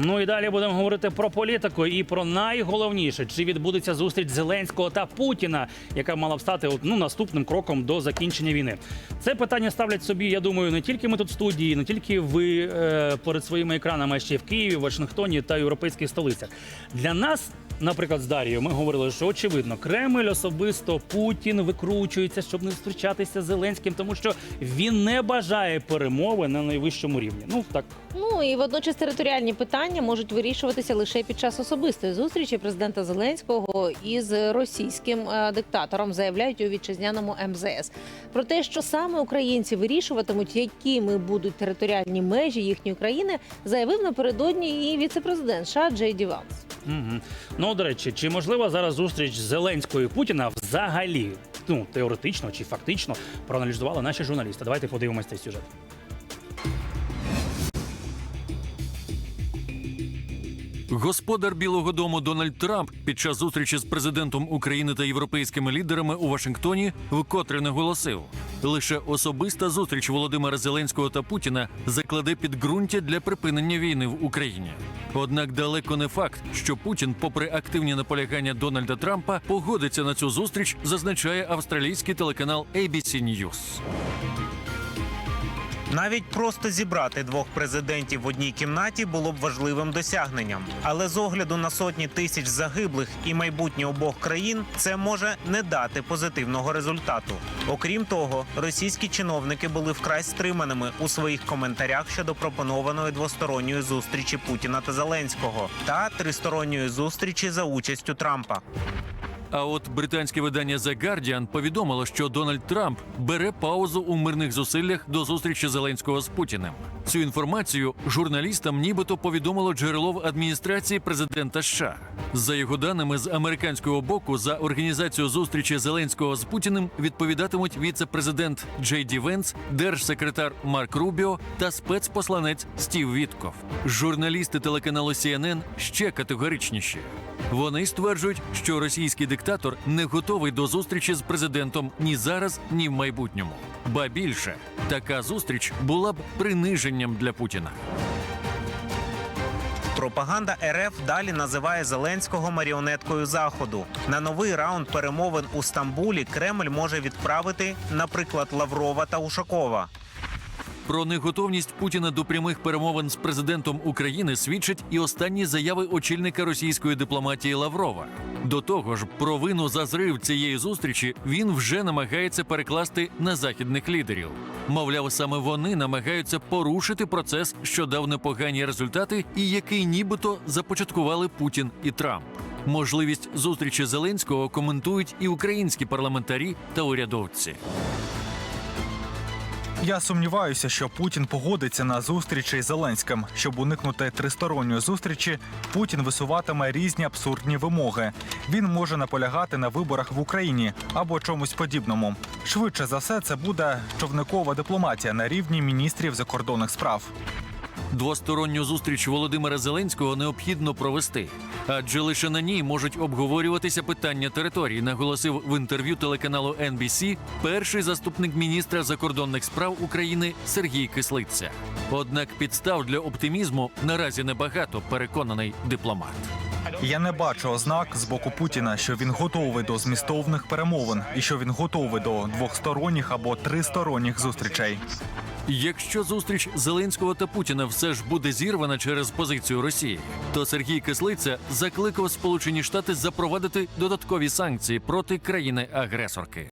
Ну і далі будемо говорити про політику і про найголовніше, чи відбудеться зустріч Зеленського та Путіна, яка мала б стати ну, наступним кроком до закінчення війни. Це питання ставлять собі. Я думаю, не тільки ми тут в студії, не тільки ви е, перед своїми екранами, а ще в Києві, Вашингтоні та європейських столицях. Для нас. Наприклад, з Дарією ми говорили, що очевидно, Кремль особисто Путін викручується, щоб не зустрічатися з Зеленським, тому що він не бажає перемови на найвищому рівні. Ну так Ну і водночас територіальні питання можуть вирішуватися лише під час особистої зустрічі президента Зеленського із російським е, диктатором, заявляють у вітчизняному МЗС. Про те, що саме українці вирішуватимуть, якими будуть територіальні межі їхньої країни, заявив напередодні і віцепрезидент США Джей Ді Ванс. Угу. Ну, до речі, чи можлива зараз зустріч Зеленського і Путіна взагалі? Ну, теоретично чи фактично проаналізували наші журналісти. Давайте подивимося цей сюжет. Господар Білого Дому Дональд Трамп під час зустрічі з президентом України та європейськими лідерами у Вашингтоні вкотре наголосив: лише особиста зустріч Володимира Зеленського та Путіна закладе підґрунтя для припинення війни в Україні. Однак далеко не факт, що Путін, попри активні наполягання Дональда Трампа, погодиться на цю зустріч, зазначає австралійський телеканал ABC News. Навіть просто зібрати двох президентів в одній кімнаті було б важливим досягненням. Але з огляду на сотні тисяч загиблих і майбутнє обох країн це може не дати позитивного результату. Окрім того, російські чиновники були вкрай стриманими у своїх коментарях щодо пропонованої двосторонньої зустрічі Путіна та Зеленського та тристоронньої зустрічі за участю Трампа. А от британське видання The Guardian повідомило, що Дональд Трамп бере паузу у мирних зусиллях до зустрічі Зеленського з Путіним. Цю інформацію журналістам нібито повідомило джерело в адміністрації президента США. За його даними, з американського боку за організацію зустрічі Зеленського з Путіним відповідатимуть віце-президент Джей Ді Венс, держсекретар Марк Рубіо та спецпосланець Стів Вітков. Журналісти телеканалу CNN ще категоричніші. Вони стверджують, що російський диктатор не готовий до зустрічі з президентом ні зараз, ні в майбутньому. Ба більше, така зустріч була б приниженням для Путіна. Пропаганда РФ далі називає Зеленського маріонеткою заходу. На новий раунд перемовин у Стамбулі Кремль може відправити, наприклад, Лаврова та Ушакова. Про неготовність Путіна до прямих перемовин з президентом України свідчать і останні заяви очільника російської дипломатії Лаврова. До того ж, провину за зрив цієї зустрічі він вже намагається перекласти на західних лідерів. Мовляв, саме вони намагаються порушити процес, що дав непогані результати, і який нібито започаткували Путін і Трамп. Можливість зустрічі Зеленського коментують і українські парламентарі та урядовці. Я сумніваюся, що Путін погодиться на зустрічі з Зеленським. Щоб уникнути тристоронньої зустрічі, Путін висуватиме різні абсурдні вимоги. Він може наполягати на виборах в Україні або чомусь подібному. Швидше за все, це буде човникова дипломатія на рівні міністрів закордонних справ. Двосторонню зустріч Володимира Зеленського необхідно провести, адже лише на ній можуть обговорюватися питання території, наголосив в інтерв'ю телеканалу NBC перший заступник міністра закордонних справ України Сергій Кислиця. Однак підстав для оптимізму наразі небагато, переконаний дипломат. Я не бачу ознак з боку Путіна, що він готовий до змістовних перемовин і що він готовий до двохсторонніх або тристоронніх зустрічей. Якщо зустріч Зеленського та Путіна все ж буде зірвана через позицію Росії, то Сергій Кислиця закликав Сполучені Штати запровадити додаткові санкції проти країни-агресорки.